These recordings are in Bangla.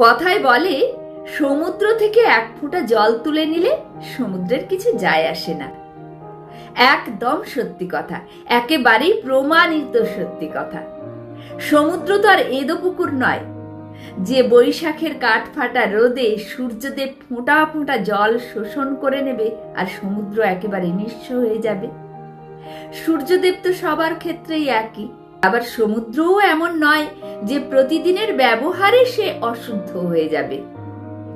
কথায় বলে, সমুদ্র থেকে এক ফোঁটা জল তুলে নিলে সমুদ্রের কিছু যায় আসে না। একদম সত্যি কথা, একেবারেই প্রমাণিত সত্যি কথা। সমুদ্র তো আর এদো পুকুর নয়। যে বৈশাখের কাঠ ফাটা রোদে সূর্যদেব ফোঁটা ফোঁটা জল শোষণ করে নেবে আর সমুদ্র একেবারে নিঃস্ব হয়ে যাবে। সূর্যদেব তো সবার ক্ষেত্রেই একই। আবার সমুদ্রও এমন নয় যে প্রতিদিনের ব্যবহারে সে অশুদ্ধ হয়ে যাবে।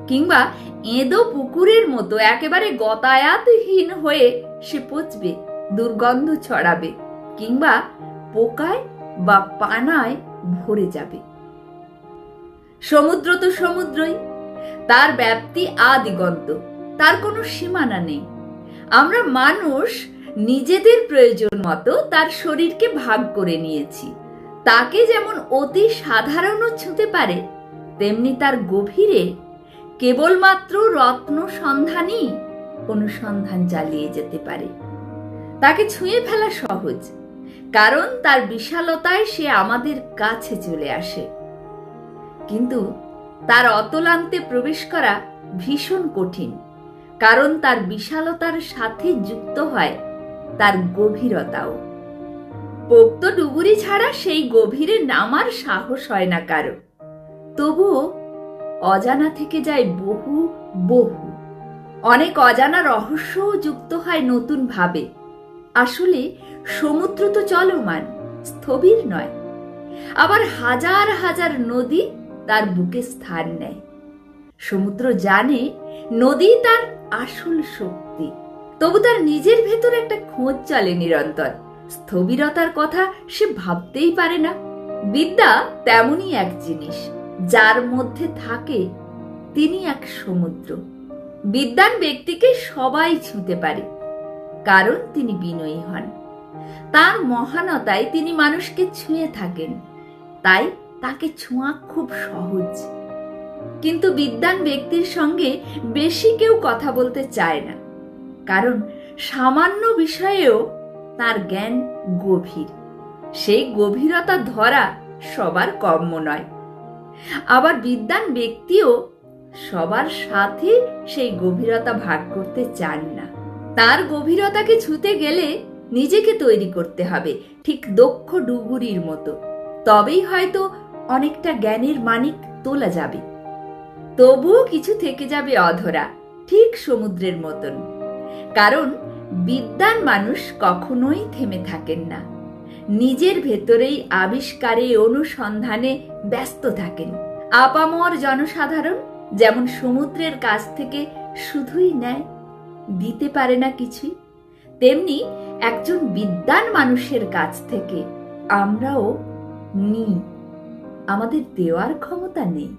কিংবা এঁদো পুকুরের মতো একেবারে গতায়াতহীন হয়ে সে পচবে, দুর্গন্ধ ছড়াবে, কিংবা পোকায় বা পানায় ভরে যাবে। সমুদ্র তো সমুদ্রই, তার ব্যাপ্তি আদিগন্ত, তার কোনো সীমানা নেই। আমরা মানুষ নিজেদের প্রয়োজন মতো তার শরীরকে ভাগ করে নিয়েছি। তাকে যেমন অতি সাধারণও ছুঁতে পারে, তেমনি তার গভীরে কেবলমাত্র রত্ন সন্ধানই অনুসন্ধান চালিয়ে যেতে পারে। তাকে ছুঁয়ে ফেলা সহজ, কারণ তার বিশালতায় সে আমাদের কাছে চলে আসে। কিন্তু তার অতলান্তে প্রবেশ করা ভীষণ কঠিন, কারণ তার বিশালতার সাথে যুক্ত হয় তার গভীরতাও। পোক্ত ডুবুরি ছাড়া সেই গভীরে নামার সাহস হয় না কারও। তবুও অজানা থেকে যায় বহু বহু। অনেক অজানা রহস্যও যুক্ত হয় নতুন ভাবে। আসলে সমুদ্র তো চলমান, স্থবির নয়। আবার হাজার হাজার নদী তার বুকে স্থান নেয়। সমুদ্র জানে নদী তার আসল শক্তি। তবু তার নিজের ভেতর একটা খোঁজ চলে নিরন্তর। স্থবিরতার কথা সে ভাবতেই পারে না। বিদ্যা তেমনই এক জিনিস, যার মধ্যে থাকে তিনি এক সমুদ্র। বিদ্যান ব্যক্তিকে সবাই ছুঁতে পারে, কারণ তিনি বিনয়ী হন। তার মহানতায় তিনি মানুষকে ছুঁয়ে থাকেন, তাই তাকে ছোঁয়া খুব সহজ। কিন্তু বিদ্যান ব্যক্তির সঙ্গে বেশি কেউ কথা বলতে চায় না। কারণ সামান্য বিষয়েও তার জ্ঞান গভীর। সেই গভীরতা ধরা সবার কম্য নয়। আবার বিদ্যান ব্যক্তিও সবার সাথে সেই গভীরতা ভাগ করতে চান না। তার গভীরতাকে ছুতে গেলে নিজেকে তৈরি করতে হবে, ঠিক দক্ষ ডুগুরির মতো। তবেই হয়তো অনেকটা জ্ঞানের মানিক তোলা যাবে। তবুও কিছু থেকে যাবে অধরা, ঠিক সমুদ্রের মতন। কারণ বিদ্যান মানুষ কখনোই থেমে থাকেন না। নিজের ভেতরেই আবিষ্কারে অনুসন্ধানে ব্যস্ত থাকেন। আপামর জনসাধারণ যেমন সমুদ্রের কাছ থেকে শুধুই নেয় দিতে পারে না কিছুই, তেমনি একজন বিদ্যান মানুষের কাছ থেকে আমরাও নিই। আমাদের দেওয়ার ক্ষমতা নেই।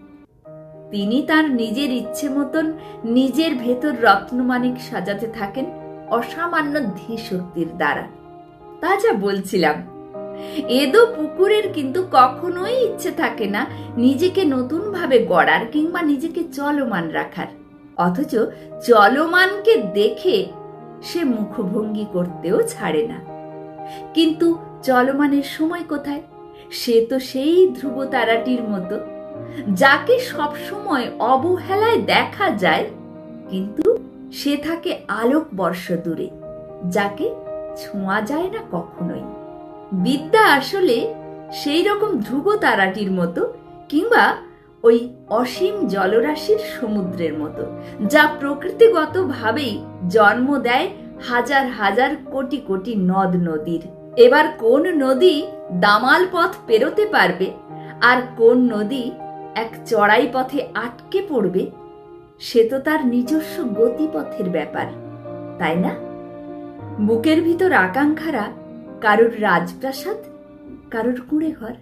তিনি তার নিজের ইচ্ছে মতন নিজের ভেতর রত্নমানিক সাজাতে থাকেন অসামান্য ধীশক্তির দ্বারা। তা যা বলছিলাম। এদো পুকুরের কিন্তু কখনোই ইচ্ছে থাকে না নিজেকে নতুনভাবে গড়ার কিংবা নিজেকে চলমান রাখার। অথচ চলমানকে দেখে সে মুখভঙ্গি করতেও ছাড়ে না। কিন্তু চলমানের সময় কোথায়? সে তো সেই ধ্রুব তারাটির মতো যাকে সবসময় অবহেলায় দেখা যায়, কিন্তু সে থাকে আলোক বর্ষ দূরে, যাকে ছোঁয়া যায় না কখনোই। বিদ্যা আসলে সেই রকম ধ্রুব তারাটির মতো কিংবা ওই অসীম জলরাশির সমুদ্রের মতো, যা প্রকৃতিগতভাবেই জন্ম দেয় হাজার হাজার কোটি কোটি নদ নদীর। এবার কোন নদী দামাল পথ পেরোতে পারবে, আর কোন নদী এক চড়াই পথে আটকে পড়বে, সে তো তার নিজস্ব গতিপথের ব্যাপার, তাই না? বুকের ভিতর আকাঙ্ক্ষারা কারোর রাজপ্রাসাদ, কারোর কুঁড়ে ঘর